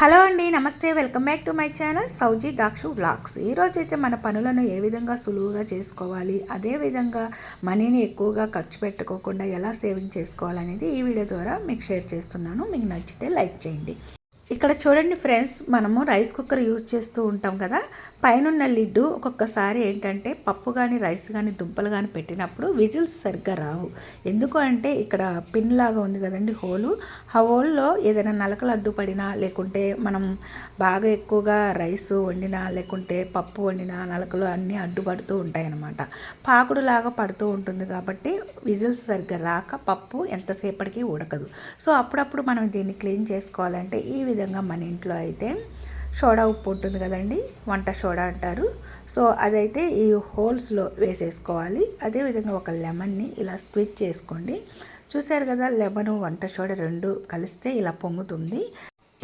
Hello అండి నమస్తే. Welcome back to my channel Souji Dakshu vlogs. ఈరోజు అయితే మన పనులను ఏ విధంగా సులువుగా చేసుకోవాలి అదేవిధంగా మనీని ఎక్కువగా ఖర్చు పెట్టుకోకుండా ఎలా సేవింగ్ చేసుకోవాలనేది ఈ వీడియో ద్వారా మీకు షేర్ చేస్తున్నాను. మీకు నచ్చితే లైక్ చేయండి. ఇక్కడ చూడండి ఫ్రెండ్స్ మనము రైస్ కుక్కర్ యూజ్ చేస్తూ ఉంటాం కదా. పైనున్న లిడ్డు ఒక్కొక్కసారి ఏంటంటే పప్పు కానీ రైస్ కానీ దుంపలు కానీ పెట్టినప్పుడు విజిల్స్ సరిగ్గా రావు. ఎందుకు అంటే ఇక్కడ పిన్ లాగా ఉంది కదండి హోలు. ఆ హోల్లో ఏదైనా నలకలు అడ్డుపడినా లేకుంటే మనం బాగా ఎక్కువగా రైస్ వండినా లేకుంటే పప్పు వండినా నలకలు అన్నీ అడ్డుపడుతూ ఉంటాయి అన్నమాట పాకుడు లాగా పడుతూ ఉంటుంది కాబట్టి విజిల్స్ సరిగ్గా రాక పప్పు ఎంతసేపటికి ఉడకదు. సో అప్పుడప్పుడు మనం దీన్ని క్లీన్ చేసుకోవాలంటే ఈ విధంగా విధంగా మన ఇంట్లో అయితే సోడా ఉప్పు ఉంటుంది కదండి వంట సోడా అంటారు. సో అదైతే ఈ హోల్స్లో వేసేసుకోవాలి. అదేవిధంగా ఒక లెమన్ని ఇలా స్క్విచ్ చేసుకోండి. చూసారు కదా లెమన్ వంట సోడా రెండు కలిస్తే ఇలా పొంగుతుంది.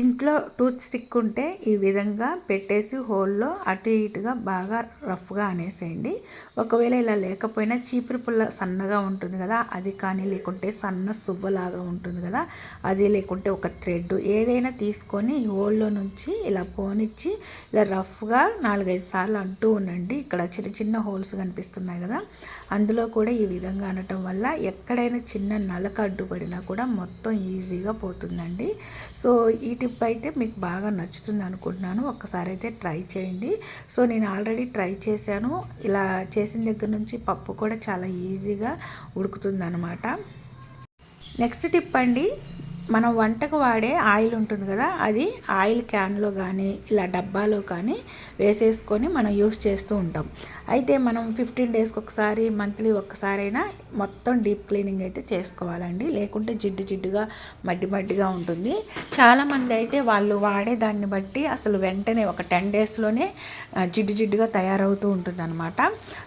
ఇంట్లో టూత్ స్టిక్ ఉంటే ఈ విధంగా పెట్టేసి హోల్లో అటు ఇటుగా బాగా రఫ్గా అనేసేయండి. ఒకవేళ ఇలా లేకపోయినా చీపురు పుల్ల సన్నగా ఉంటుంది కదా అది కానీ లేకుంటే సన్న సువ్వలాగా ఉంటుంది కదా అది లేకుంటే ఒక థ్రెడ్ ఏదైనా తీసుకొని హోల్లో నుంచి ఇలా పోనిచ్చి ఇలా రఫ్గా నాలుగైదు సార్లు అంటూ ఉండండి. ఇక్కడ చిన్న చిన్న హోల్స్ కనిపిస్తున్నాయి కదా అందులో కూడా ఈ విధంగా అనటం వల్ల ఎక్కడైనా చిన్న నలక అడ్డుపడినా కూడా మొత్తం ఈజీగా పోతుందండి. సో ఈ టిప్ అయితే మీకు బాగా నచ్చుతుంది అనుకుంటున్నాను. ఒక్కసారి అయితే ట్రై చేయండి. సో నేను ఆల్రెడీ ట్రై చేశాను. ఇలా చేసిన దగ్గర నుంచి పప్పు కూడా చాలా ఈజీగా ఉడుకుతుంది అనమాట నెక్స్ట్ టిప్ అండి మనం వంటకు వాడే ఆయిల్ ఉంటుంది కదా అది ఆయిల్ క్యాన్లో కానీ ఇలా డబ్బాలో కానీ వేసేసుకొని మనం యూస్ చేస్తూ ఉంటాం. అయితే మనం ఫిఫ్టీన్ డేస్కి ఒకసారి మంత్లీ ఒక్కసారైనా మొత్తం డీప్ క్లీనింగ్ అయితే చేసుకోవాలండి. లేకుంటే జిడ్డు జిడ్డుగా మడ్డి మడ్డిగా ఉంటుంది. చాలామంది అయితే వాళ్ళు వాడే దాన్ని బట్టి అసలు వెంటనే ఒక టెన్ డేస్లోనే జిడ్డు జిడ్డుగా తయారవుతూ ఉంటుందన్నమాట.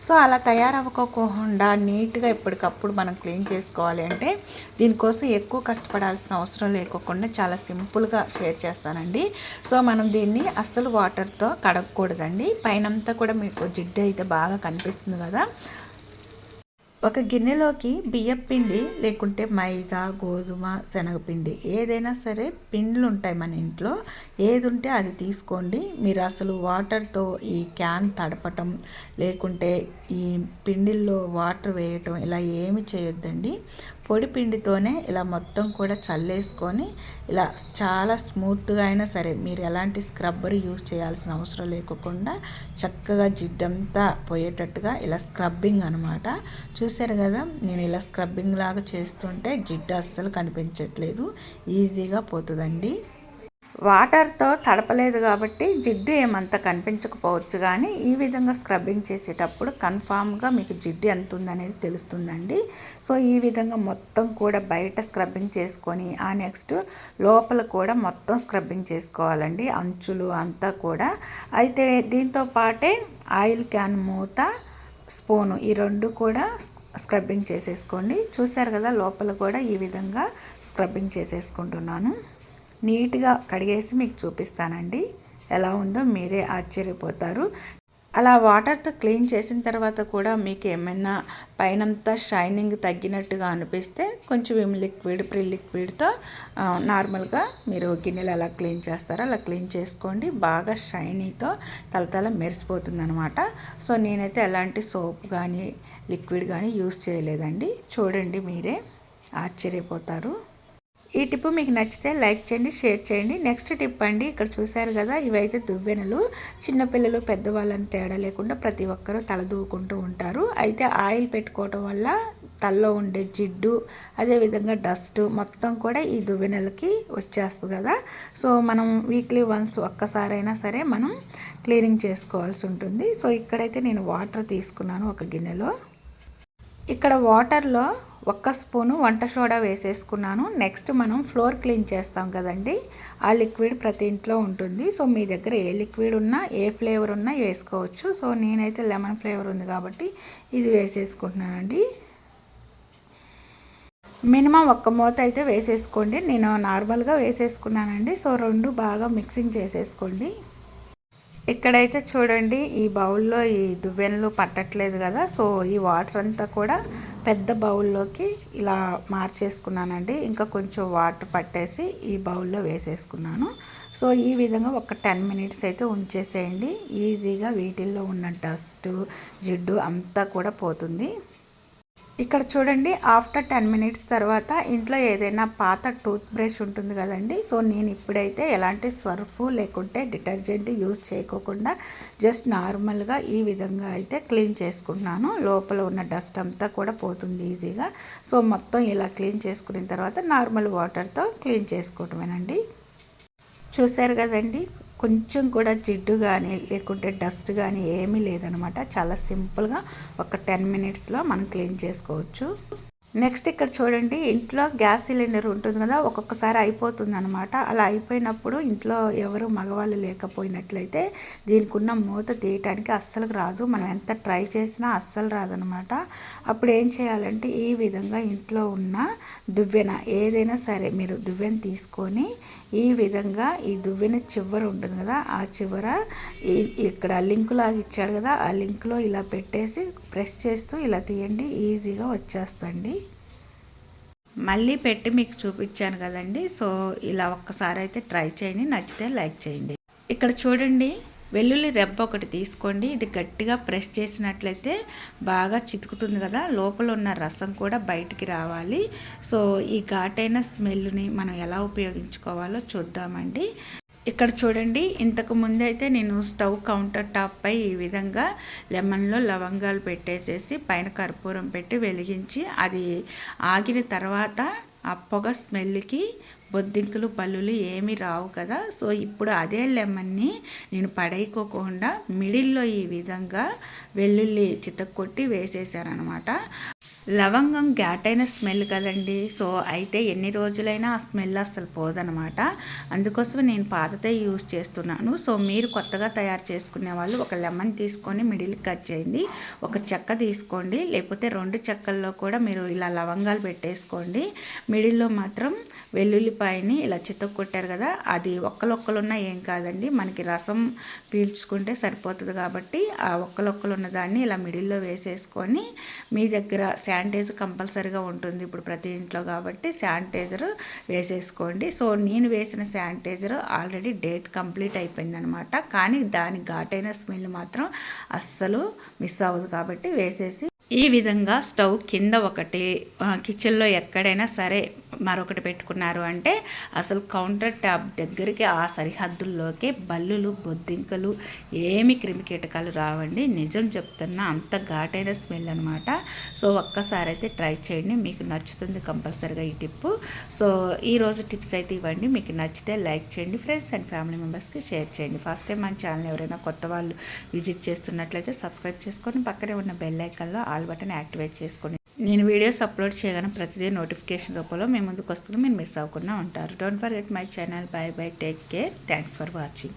సో అలా తయారవ్వకోకుండా నీట్గా ఎప్పటికప్పుడు మనం క్లీన్ చేసుకోవాలి అంటే దీనికోసం ఎక్కువ కష్టపడాల్సిన అవసరం అవసరం లేకోకుండా చాలా సింపుల్గా షేర్ చేస్తానండి. సో మనం దీన్ని అస్సలు వాటర్తో కడగకూడదండి. పైనంతా కూడా మీకు జిడ్డు అయితే బాగా కనిపిస్తుంది కదా. ఒక గిన్నెలోకి బియ్యం పిండి లేకుంటే మైదా గోధుమ శనగపిండి ఏదైనా సరే పిండ్లు ఉంటాయి మన ఇంట్లో. ఏది ఉంటే అది తీసుకోండి. మీరు అసలు వాటర్తో ఈ క్యాన్ తడపటం లేకుంటే ఈ పిండిల్లో వాటర్ వేయటం ఇలా ఏమి చేయొద్దండి. పొడి పిండితోనే ఇలా మొత్తం కూడా చల్లేసుకొని ఇలా చాలా స్మూత్గా అయినా సరే మీరు ఎలాంటి స్క్రబ్బర్ యూజ్ చేయాల్సిన అవసరం లేకుండా చక్కగా జిడ్డంతా పోయేటట్టుగా ఇలా స్క్రబ్బింగ్ అనమాట చూసారు కదా నేను ఇలా స్క్రబ్బింగ్ లాగా చేస్తుంటే జిడ్డు అస్సలు కనిపించట్లేదు. ఈజీగా పోతుందండి. వాటర్తో తడపలేదు కాబట్టి జిడ్డు ఏమంత కనిపించకపోవచ్చు కానీ ఈ విధంగా స్క్రబ్బింగ్ చేసేటప్పుడు కన్ఫామ్గా మీకు జిడ్డు ఎంత ఉందనేది తెలుస్తుందండి. సో ఈ విధంగా మొత్తం కూడా బయట స్క్రబ్బింగ్ చేసుకొని ఆ నెక్స్ట్ లోపల కూడా మొత్తం స్క్రబ్బింగ్ చేసుకోవాలండి. అంచులు అంతా కూడా. అయితే దీంతో పాటే ఆయిల్ క్యాన్ మూత స్పూను ఈ రెండు కూడా స్క్రబ్బింగ్ చేసేసుకోండి. చూశారు కదా లోపల కూడా ఈ విధంగా స్క్రబ్బింగ్ చేసేసుకుంటున్నాను. నీట్గా కడిగేసి మీకు చూపిస్తానండి. ఎలా ఉందో మీరే ఆశ్చర్యపోతారు. అలా వాటర్తో క్లీన్ చేసిన తర్వాత కూడా మీకు ఏమైనా పైనంతా షైనింగ్ తగ్గినట్టుగా అనిపిస్తే కొంచెం విమ్ లిక్విడ్ ప్రీ లిక్విడ్తో నార్మల్గా మీరు గిన్నెలు ఎలా క్లీన్ చేస్తారో అలా క్లీన్ చేసుకోండి. బాగా షైనీతో తలతల మెరిసిపోతుంది అనమాట సో నేనైతే ఎలాంటి సోప్ కానీ లిక్విడ్ కానీ యూస్ చేయలేదండి. చూడండి మీరే. ఆశ్చర్యపోతారు. ఈ టిప్ మీకు నచ్చితే లైక్ చేయండి షేర్ చేయండి. నెక్స్ట్ టిప్ అండి ఇక్కడ చూశారు కదా ఇవైతే దువ్వెనలు. చిన్నపిల్లలు పెద్దవాళ్ళని తేడా లేకుండా ప్రతి ఒక్కరూ తల దూకుంటూ ఉంటారు. అయితే ఆయిల్ పెట్టుకోవటం వల్ల తల్లో ఉండే జిడ్డు అదేవిధంగా డస్ట్ మొత్తం కూడా ఈ దువ్వెనలకి వచ్చేస్తుంది కదా. సో మనం వీక్లీ వన్స్ ఒక్కసారైనా సరే మనం క్లీనింగ్ చేసుకోవాల్సి ఉంటుంది. సో ఇక్కడైతే నేను వాటర్ తీసుకున్నాను ఒక గిన్నెలో. ఇక్కడ వాటర్లో ఒక్క స్పూను వంట సోడా వేసేసుకున్నాను. నెక్స్ట్ మనం ఫ్లోర్ క్లీన్ చేస్తాం కదండి. ఆ లిక్విడ్ ప్రతి ఇంట్లో ఉంటుంది. సో మీ దగ్గర ఏ లిక్విడ్ ఉన్నా ఏ ఫ్లేవర్ ఉన్నా వేసుకోవచ్చు. సో నేనైతే లెమన్ ఫ్లేవర్ ఉంది కాబట్టి ఇది వేసేసుకుంటున్నానండి. మినిమం ఒక్క మూత అయితే వేసేసుకోండి. నేను నార్మల్గా వేసేసుకున్నానండి. సో రెండు బాగా మిక్సింగ్ చేసేసుకోండి. ఇక్కడైతే చూడండి ఈ బౌల్లో ఈ దువ్వెనలు పట్టట్లేదు కదా సో ఈ వాటర్ అంతా కూడా పెద్ద బౌల్లోకి ఇలా మార్చేసుకున్నానండి. ఇంకా కొంచెం వాటర్ పట్టేసి ఈ బౌల్లో వేసేసుకున్నాను. సో ఈ విధంగా ఒక టెన్ మినిట్స్ అయితే ఉంచేసేయండి. ఈజీగా వీటిల్లో ఉన్న డస్ట్ జిడ్డు అంతా కూడా పోతుంది. ఇక్కడ చూడండి ఆఫ్టర్ టెన్ మినిట్స్ తర్వాత ఇంట్లో ఏదైనా పాత టూత్ బ్రష్ ఉంటుంది కదండి. సో నేను ఇప్పుడైతే ఎలాంటి స్వర్ఫ్ లేకుంటే డిటర్జెంట్ యూజ్ చేయకోకుండా జస్ట్ నార్మల్గా ఈ విధంగా అయితే క్లీన్ చేసుకుంటున్నాను లోపల ఉన్న డస్ట్ అంతా కూడా పోతుంది ఈజీగా. సో మొత్తం ఇలా క్లీన్ చేసుకున్న తర్వాత నార్మల్ వాటర్తో క్లీన్ చేసుకోవటమేనండి. చూసారు కదండి కొంచెం కూడా జిడ్డు కానీ లేకుంటే డస్ట్ కానీ ఏమీ లేదనమాట. చాలా సింపుల్గా ఒక టెన్ మినిట్స్లో మనం క్లీన్ చేసుకోవచ్చు. నెక్స్ట్ ఇక్కడ చూడండి ఇంట్లో గ్యాస్ సిలిండర్ ఉంటుంది కదా ఒక్కొక్కసారి అయిపోతుంది అనమాట అలా అయిపోయినప్పుడు ఇంట్లో ఎవరు మగవాళ్ళు లేకపోయినట్లయితే దీనికి ఉన్న మూత తీయటానికి అస్సలు రాదు. మనం ఎంత ట్రై చేసినా అస్సలు రాదనమాట అప్పుడు ఏం చేయాలంటే ఈ విధంగా ఇంట్లో ఉన్న దువ్వెన ఏదైనా సరే మీరు దువ్వెన తీసుకొని ఈ విధంగా ఈ దువ్వెన చివర ఉంటుంది కదా ఆ చివర ఇక్కడ లింక్ లాగా ఇచ్చాడు కదా ఆ లింక్లో ఇలా పెట్టేసి ప్రెస్ చేస్తూ ఇలా తీయండి ఈజీగా వచ్చేస్తండి. మళ్ళీ పెట్టి మీకు చూపించాను కదండి. సో ఇలా ఒక్కసారి అయితే ట్రై చేయండి. నచ్చితే లైక్ చేయండి. ఇక్కడ చూడండి వెల్లుల్లి రెబ్బ ఒకటి తీసుకోండి. ఇది గట్టిగా ప్రెస్ చేసినట్లయితే బాగా చితుకుతుంది కదా. లోపల ఉన్న రసం కూడా బయటికి రావాలి. సో ఈ ఘాటైన స్మెల్ని మనం ఎలా ఉపయోగించుకోవాలో చూద్దామండి. ఇక్కడ చూడండి ఇంతకు ముందు అయితే నేను స్టవ్ కౌంటర్ టాప్ పై ఈ విధంగా లెమన్లో లవంగాలు పెట్టేసేసి పైన కర్పూరం పెట్టి వెలిగించి అది ఆగిన తర్వాత ఆ పొగ స్మెల్కి బొద్దింకులు పళ్ళులు ఏమీ రావు కదా. సో ఇప్పుడు అదే లెమన్ని నేను పడేయకోకుండా మిడిల్లో ఈ విధంగా వెల్లుల్లి చితక్కొట్టి వేసేసారనమాట లవంగం ఘాటైన స్మెల్ కదండి. సో అయితే ఎన్ని రోజులైనా ఆ స్మెల్ అస్సలు పోదనమాట. అందుకోసం నేను పాతతే యూస్ చేస్తున్నాను. సో మీరు కొత్తగా తయారు చేసుకునే వాళ్ళు ఒక లెమన్ తీసుకొని మిడిల్ కట్ చేయండి. ఒక చెక్క తీసుకోండి. లేకపోతే రెండు చెక్కల్లో కూడా మీరు ఇలా లవంగాలు పెట్టేసుకోండి. మిడిల్లో మాత్రం వెల్లుల్లిపాయని ఇలా చితక్ కొట్టారు కదా అది ఒక్కలొక్కలున్నా ఏం కాదండి. మనకి రసం పీల్చుకుంటే సరిపోతుంది కాబట్టి ఆ ఒక్కలొక్కలున్న దాన్ని ఇలా మిడిల్లో వేసేసుకొని మీ దగ్గర శానిటైజర్ కంపల్సరీగా ఉంటుంది ఇప్పుడు ప్రతి ఇంట్లో కాబట్టి శానిటైజర్ వేసేసుకోండి. సో నేను వేసిన శానిటైజర్ ఆల్రెడీ డేట్ కంప్లీట్ అయిపోయిందనమాట. కానీ దాని ఘాటైన స్మెల్ మాత్రం అస్సలు మిస్ అవ్వదు కాబట్టి వేసేసి ఈ విధంగా స్టవ్ కింద ఒకటి కిచెన్లో ఎక్కడైనా సరే మరొకటి పెట్టుకున్నారు అంటే అసలు కౌంటర్ టాప్ దగ్గరికి ఆ సరిహద్దుల్లోకి బల్లులు బొద్దింకలు ఏమి క్రిమికీటకాలు రావండి. నిజం చెప్తున్నా అంత ఘాటైన స్మెల్ అనమాట సో ఒక్కసారి అయితే ట్రై చేయండి. మీకు నచ్చుతుంది కంపల్సరీగా ఈ టిప్పు. సో ఈరోజు టిప్స్ అయితే ఇవ్వండి. మీకు నచ్చితే లైక్ చేయండి. ఫ్రెండ్స్ అండ్ ఫ్యామిలీ మెంబర్స్కి షేర్ చేయండి. ఫస్ట్ టైం మన ఛానల్ ఎవరైనా కొత్త వాళ్ళు విజిట్ చేస్తున్నట్లయితే సబ్స్క్రైబ్ చేసుకొని పక్కనే ఉన్న బెల్ ఐకన్లో ఆల్ బటన్ యాక్టివేట్ చేసుకోండి నేను వీడియోస్ అప్లోడ్ చేయగానే ప్రతిదీ నోటిఫికేషన్ రూపంలో మేము ముందుకు వస్తుంది. మీరు మిస్ అవ్వకుండా ఉంటారు. Don't forget my channel bye bye take care thanks for watching